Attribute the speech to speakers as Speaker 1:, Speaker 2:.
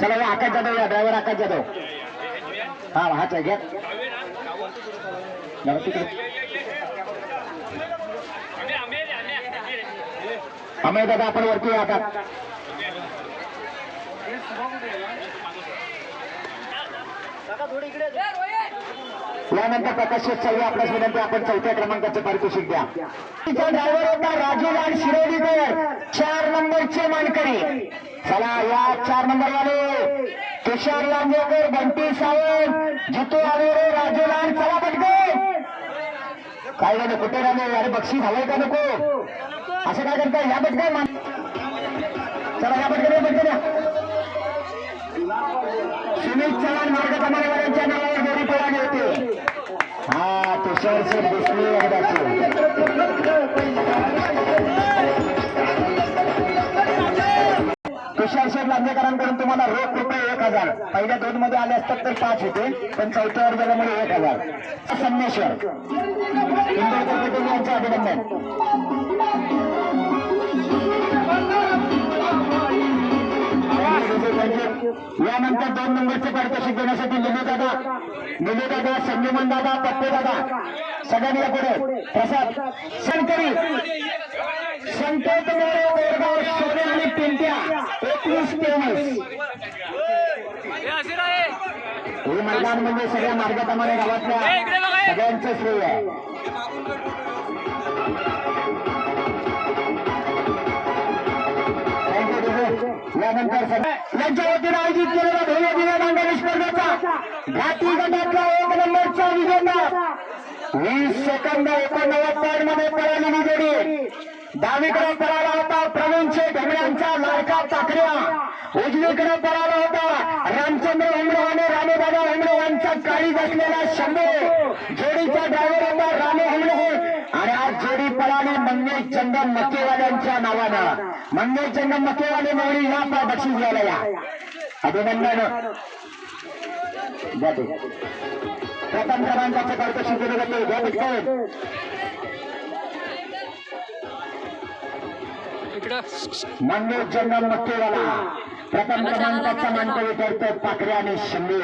Speaker 1: चला या आकाश जाधव या ड्रायव्हर आकाश जाधव. हा हाच आहे घ्या. अमय दादा आपण वरती आता. यानंतर प्रकाश चौवे आपल्यास विनंती आपण चौथ्या क्रमांकाचे पारितोषिक द्या. तिचा ड्रायव्हर होता राजूलाल शिरोडीकर चार नंबरचे मानकरी. चला या चार नंबर वाले किशोर लांजेकर बंटी सावंत जितू आवेरे राजूलाल चला पटकन काय झालं कुठे राहिले अरे बक्षीस हवंय का नको? असं काय करताय? या पटकन चला या पटकन या पटकन सुनील चव्हाण मार्ग कमालेवाल्यांच्या नावावर जोडी पळाली होती. हा तुषार सर दिसले एकदाचे तुषार शेठ लांजेकरांकडून तुम्हाला रोख रुपये एक हजार. पहिल्या दोन मध्ये आले असतात तर पाच होते पण चौथ्यावर गेल्यामुळे एक हजार. संमेश्वर. इंदोरकर पटेल यांचे अभिनंदन. यानंतर दोन नंबरचे पारितोषिक देण्यासाठी निलू दादा. निलू दादा संजीवन दादा पप्पे दादा. सगळ्यांनी पुढे. प्रसाद शंकरी. संकेत हे मैदान म्हणजे सगळ्या मार्गक्रमाने गावातल्या सगळ्यांचं श्रेय आहे. यानंतर यांच्या वतीनं आयोजित केलेला भव्य दिव्य मांडणी स्पर्धेचा घाटी गटातला एक नंबरचा विजेता. वीस सेकंद एकोणनव्वद पॉईंटमध्ये पळालेली जोडी डावीकडे पळाला होता प्रवीणचे ढेमऱ्यांचा लाडका चाकऱ्या उजवीकडे पळाला होता. रामचंद्र हुमडे आणि रामेदादा हुमडे यांचा काळी बसलेला शंभू. जोडीचा ड्रायव्हर होता रामे हुमडे आणि आज जोडी पळाली मंगेश चंदन मक्केवाल्यांच्या नावानं. मंगेश चंदन मक्केवाले नवरी या पा- बक्षीस झालेला अभिनंदन. द्या ते. प्रथम क्रमांकाचे पारितोषिक दिले जाते. मंगेश चंदन मक्केवाला प्रथम क्रमांकाचा मानकरी ठरतो पाखरे आणि शंभू